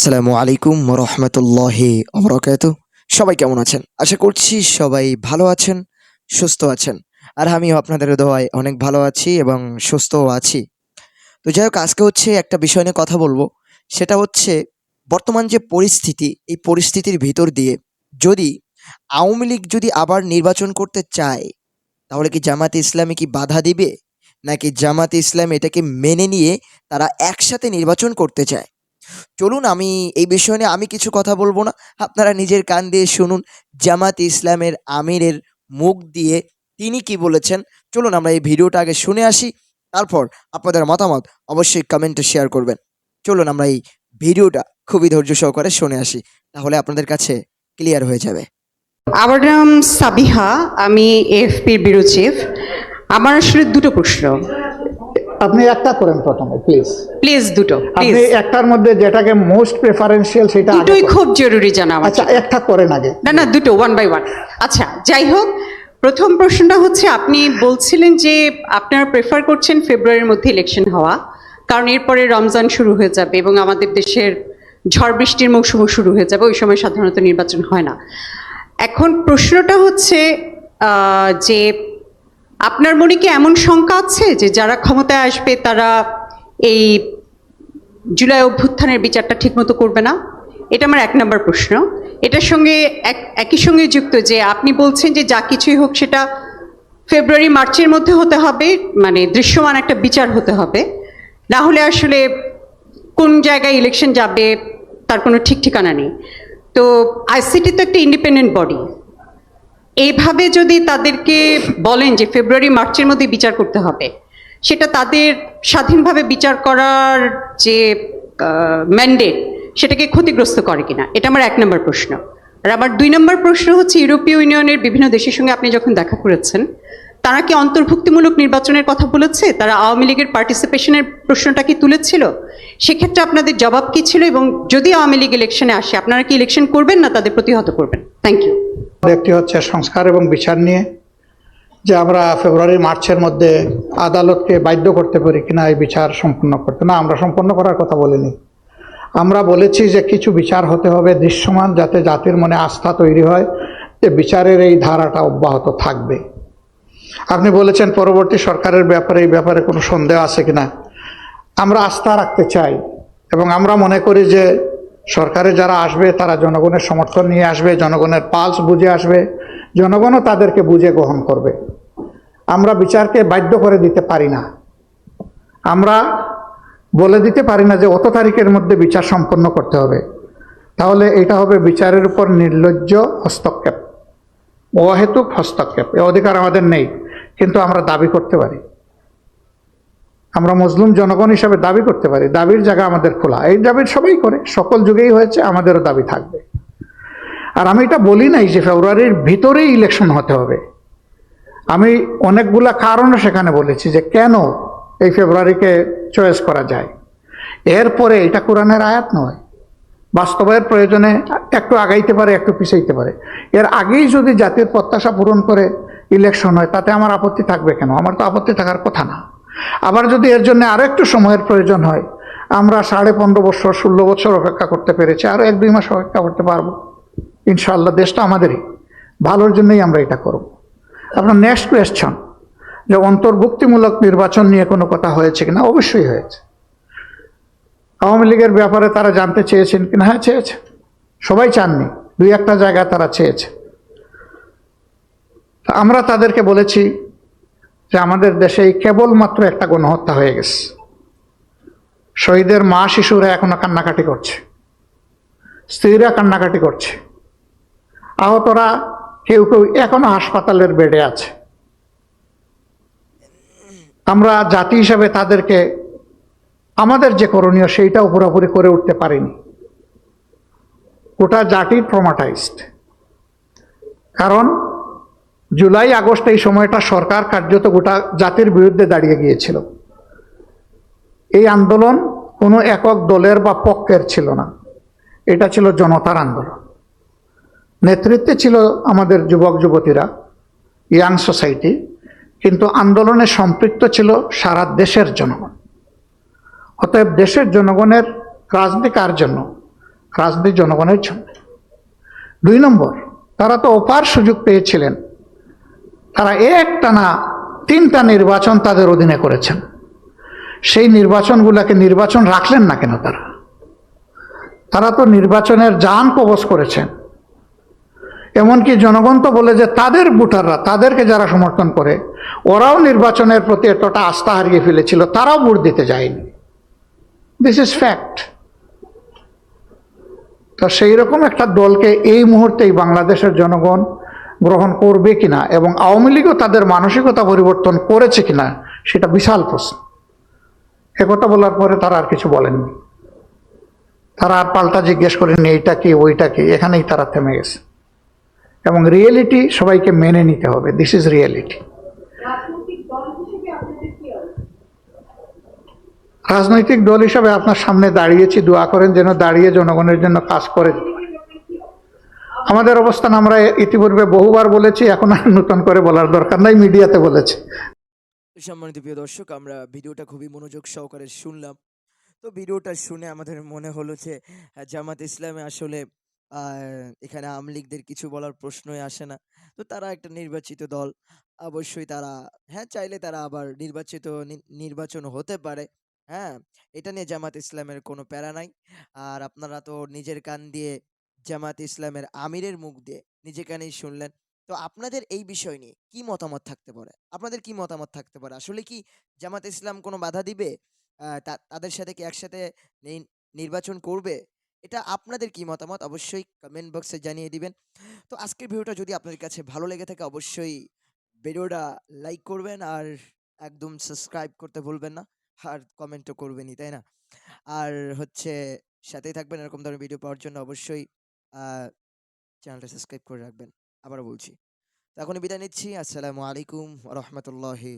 আসসালামু আলাইকুম রহমতুল্লাহি অবরাকাত সবাই কেমন আছেন? আশা করছি সবাই ভালো আছেন, সুস্থ আছেন। আর আমিও আপনাদের দোয়ায় অনেক ভালো আছি এবং সুস্থও আছি। তো যাই হোক, আজকে হচ্ছে একটা বিষয় নিয়ে কথা বলব। সেটা হচ্ছে বর্তমান যে পরিস্থিতি, এই পরিস্থিতির ভিতর দিয়ে যদি আওয়ামী লীগ যদি আবার নির্বাচন করতে চায়, তাহলে কি জামাতে ইসলামী কি বাধা দিবে? নাকি জামাতে ইসলাম এটাকে মেনে নিয়ে তারা একসাথে নির্বাচন করতে চায়? চলুন আমি এই বিষয় নিয়ে আমি কিছু কথা বলব না। আপনারা নিজের কান দিয়ে শুনুন, জামাত ইসলামের আমিরের মুখ দিয়ে তিনি কি বলেছেন। চলুন আমরা এই ভিডিওটা আগে শুনে আসি, তারপর আপনাদের মতামত অবশ্যই কমেন্টে শেয়ার করবেন। চলুন আমরা এই ভিডিওটা খুবই ধৈর্য সহকারে শুনে আসি, তাহলে আপনাদের কাছে ক্লিয়ার হয়ে যাবে। আমার নাম সাবিহা, আমি এফপির ব্যুরো আমার আসলে দুটো প্রশ্ন। আপনি একটা করেন প্রথমে প্লিজ প্লিজ দুটো আপনি একটার মধ্যে যেটাকে মোস্ট প্রেফারেন্সিয়াল সেটা দুটোই খুব জরুরি জানা আচ্ছা একটা করেন আগে। না না দুটো ওয়ান বাই ওয়ান আচ্ছা যাই হোক প্রথম প্রশ্নটা হচ্ছে আপনি বলছিলেন যে আপনারা প্রেফার করছেন ফেব্রুয়ারির মধ্যে ইলেকশন হওয়া কারণ এরপরে রমজান শুরু হয়ে যাবে এবং আমাদের দেশের ঝড় বৃষ্টির মৌসুমও শুরু হয়ে যাবে ওই সময় সাধারণত নির্বাচন হয় না। এখন প্রশ্নটা হচ্ছে যে আপনার মনে কি এমন শঙ্কা আছে যে যারা ক্ষমতায় আসবে তারা এই জুলাই অভ্যুত্থানের বিচারটা ঠিকমতো করবে না? এটা আমার এক নম্বর প্রশ্ন। এটার সঙ্গে এক- একই সঙ্গে যুক্ত যে আপনি বলছেন যে যা কিছুই হোক সেটা ফেব্রুয়ারি, মার্চের মধ্যে হতে হবে মানে দৃশ্যমান একটা বিচার হতে হবে। না হলে আসলে কোন জায়গায় ইলেকশন যাবে তার কোনো ঠিক ঠিকানা নেই। তো আইসিটি তো একটা ইন্ডিপেন্ডেন্ট বডি এইভাবে যদি তাদেরকে বলেন যে ফেব্রুয়ারি, মার্চের মধ্যে বিচার করতে হবে, সেটা তাদের স্বাধীনভাবে বিচার করার যে ম্যান্ডেট সেটাকে ক্ষতিগ্রস্ত করে কিনা? এটা আমার এক নম্বর প্রশ্ন। আর আমার দুই নম্বর প্রশ্ন হচ্ছে, ইউরোপীয় ইউনিয়নের বিভিন্ন দেশের সঙ্গে আপনি যখন দেখা করেছেন, তারা কি অন্তর্ভুক্তিমূলক নির্বাচনের কথা বলেছে? তারা আওয়ামী লীগের পার্টিসিপেশনের প্রশ্নটা কি তুলেছিল? সেক্ষেত্রে আপনাদের জবাব কি ছিল? এবং যদি আওয়ামী লীগ ইলেকশনে আসে, আপনারা কি ইলেকশন করবেন না তাদের প্রতিহত করবেন? থ্যাংক ইউ একটি হচ্ছে সংস্কার এবং বিচার নিয়ে, যে আমরা ফেব্রুয়ারি, মার্চের মধ্যে আদালতকে বাধ্য করতে পারি কিনা এই বিচার সম্পন্ন করতে। না, আমরা সম্পন্ন করার কথা বলিনি। আমরা বলেছি যে কিছু বিচার হতে হবে দৃশ্যমান, যাতে জাতির মনে আস্থা তৈরি হয় যে বিচারের এই ধারাটা অব্যাহত থাকবে। আপনি বলেছেন পরবর্তী সরকারের ব্যাপারে, এই ব্যাপারে কোনো সন্দেহ আছে কিনা? আমরা আস্থা রাখতে চাই এবং আমরা মনে করি যে সরকারে যারা আসবে, তারা জনগণের সমর্থন নিয়ে আসবে, জনগণের পালস বুঝে আসবে, জনগণও তাদেরকে বুঝে গ্রহণ করবে। আমরা বিচারকে বাধ্য করে দিতে পারি না। আমরা বলে দিতে পারি না যে অত তারিখের মধ্যে বিচার সম্পন্ন করতে হবে। তাহলে এটা হবে বিচারের উপর নির্লজ্জ হস্তক্ষেপ। অহেতুক হস্তক্ষেপ, এ অধিকার আমাদের নেই, কিন্তু আমরা দাবি করতে পারি। আমরা মুসলিম জনগণ হিসাবে দাবি করতে পারি। দাবির জায়গা আমাদের খোলা। এই দাবির সবাই করে। সকল যুগেই হয়েছে, আমাদেরও দাবি থাকবে। আর আমি এটা বলি নাই যে ফেব্রুয়ারির ভিতরেই ইলেকশন হতে হবে। আমি অনেকগুলা কারণও সেখানে বলেছি যে কেন এই ফেব্রুয়ারিকে চয়েস করা যায়। এরপরে এটা কোরআনের আয়াত নয়। বাস্তবের প্রয়োজনে একটু আগাইতে পারে, একটু পিছাইতে পারে। এর আগেই যদি জাতির প্রত্যাশা পূরণ করে ইলেকশন হয়, তাতে আমার আপত্তি থাকবে কেন? আমার তো আপত্তি থাকার কথা না। আবার যদি এর জন্য আরও একটু সময়ের প্রয়োজন হয়, আমরা সাড়ে পনেরো বছর, ষোলো বছর অপেক্ষা করতে পেরেছি আরও এক দুই মাস অপেক্ষা করতে পারব। ইনশাআল্লাহ দেশটা আমাদেরই। ভালোর জন্যই আমরা এটা করব। আপনার নেক্সট কোয়েশ্চন যে অন্তর্ভুক্তিমূলক নির্বাচন নিয়ে কোনো কথা হয়েছে কিনা? অবশ্যই হয়েছে। আওয়ামী লীগের ব্যাপারে তারা জানতে চেয়েছেন কিনা? হ্যাঁ চেয়েছে। সবাই চাননি। দুই একটা জায়গায় তারা চেয়েছে। আমরা তাদেরকে বলেছি আমাদের দেশে কেবলমাত্র একটা গণহত্যা হয়ে গেছে। শহীদের মা শিশুরা এখনও কান্নাকাটি করছে। স্ত্রীরা কান্নাকাটি করছে। আহতরা কেউ কেউ এখনও হাসপাতালের বেডে আছে। আমরা জাতি হিসাবে তাদেরকে, আমাদের যে করণীয় সেইটাও পুরোপুরি করে উঠতে পারিনি। গোটা জাতি ট্রমাটাইজড কারণ জুলাই, আগস্ট এই সময়টা সরকার কার্যত গোটা জাতির বিরুদ্ধে দাঁড়িয়ে গিয়েছিল। এই আন্দোলন কোনো একক দলের বা পক্ষের ছিল না। এটা ছিল জনতার আন্দোলন। নেতৃত্বে ছিল আমাদের যুবক, যুবতীরা, ইয়াং সোসাইটি, কিন্তু আন্দোলনে সম্পৃক্ত ছিল সারা দেশের জনগণ। অতএব দেশের জনগণের রাজনীতি কার জন্য? রাজনীতি জনগণের জন্য। দুই নম্বর, তারা তো অপার সুযোগ পেয়েছিলেন। তারা একটানা তিনটা নির্বাচন তাদের অধীনে করেছেন। সেই নির্বাচনগুলোকে নির্বাচন রাখলেন না কেন তারা? তারা তো নির্বাচনের যান কবচ করেছেন। এমনকি জনগণ তো বলে যে তাদের ভোটাররা, তাদেরকে যারা সমর্থন করে, ওরাও নির্বাচনের প্রতি এতটা আস্থা হারিয়ে ফেলেছিল, তারাও ভোট দিতে যায়নি। দিস ইজ ফ্যাক্ট তো সেই রকম একটা দলকে এই মুহূর্তেই বাংলাদেশের জনগণ গ্রহণ করবে কিনা এবং আওয়ামী লীগও তাদের মানসিকতা পরিবর্তন করেছে কিনা সেটা বিশাল প্রশ্ন। একথা বলার পরে তারা আর কিছু বলেননি। তারা আর পাল্টা জিজ্ঞেস করেননি এইটা কি ওইটা কি? এখানেই তারা থেমে গেছে। এবং রিয়েলিটি সবাইকে মেনে নিতে হবে। দিস ইজ রিয়েলিটি রাজনৈতিক দল হিসাবে আপনার সামনে দাঁড়িয়েছি দোয়া করেন যেন দাঁড়িয়ে জনগণের জন্য কাজ করে। আমাদের অবস্থান আমরা ইতিপূর্বে বহুবার বলেছি, এখন আর নতুন করে বলার দরকার নাই, মিডিয়াতে বলেছি। সম্মানিত প্রিয় দর্শক, আমরা ভিডিওটা খুবই মনোযোগ সহকারে শুনলাম। তো ভিডিওটা শুনে আমাদের মনে হলো যে জামাত ইসলামে আসলে এখানে আওয়ামী লীগদের কিছু বলার প্রশ্নই আসে না। তো তারা একটা নির্বাচিত দল, অবশ্যই তারা হ্যাঁ চাইলে তারা আবার নির্বাচিত নির্বাচন হতে পারে হ্যাঁ এটা নিয়ে জামাত ইসলামের কোনো প্যারা নাই। আর আপনারা তো নিজের কান দিয়ে জামাত ইসলামের আমিরের মুখ দিয়ে নিজে কানেই শুনলেন। তো আপনাদের এই বিষয় নিয়ে কি মতামত থাকতে পারে? আপনাদের কি মতামত থাকতে পারে? আসলে কি জামাত ইসলাম কোনো বাধা দিবে? তাদের সাথে কি একসাথে নির্বাচন করবে? এটা আপনাদের কি মতামত? অবশ্যই কমেন্ট বক্সে জানিয়ে দিবেন। তো আজকের ভিডিওটা যদি আপনাদের কাছে ভালো লেগে থাকে, অবশ্যই ভিডিওটা লাইক করবেন আর একদম সাবস্ক্রাইব করতে ভুলবেন না। আর কমেন্টও করবেনই, তাই না? আর হচ্ছে সাথেই থাকবেন এরকম ধরনের ভিডিও পাওয়ার জন্য অবশ্যই চ্যানেলটা সাবস্ক্রাইব করে রাখবেন। আবারও বলছি। তো এখন বিদায় নিচ্ছি। আসসালামু আলাইকুম রহমতুল্লাহি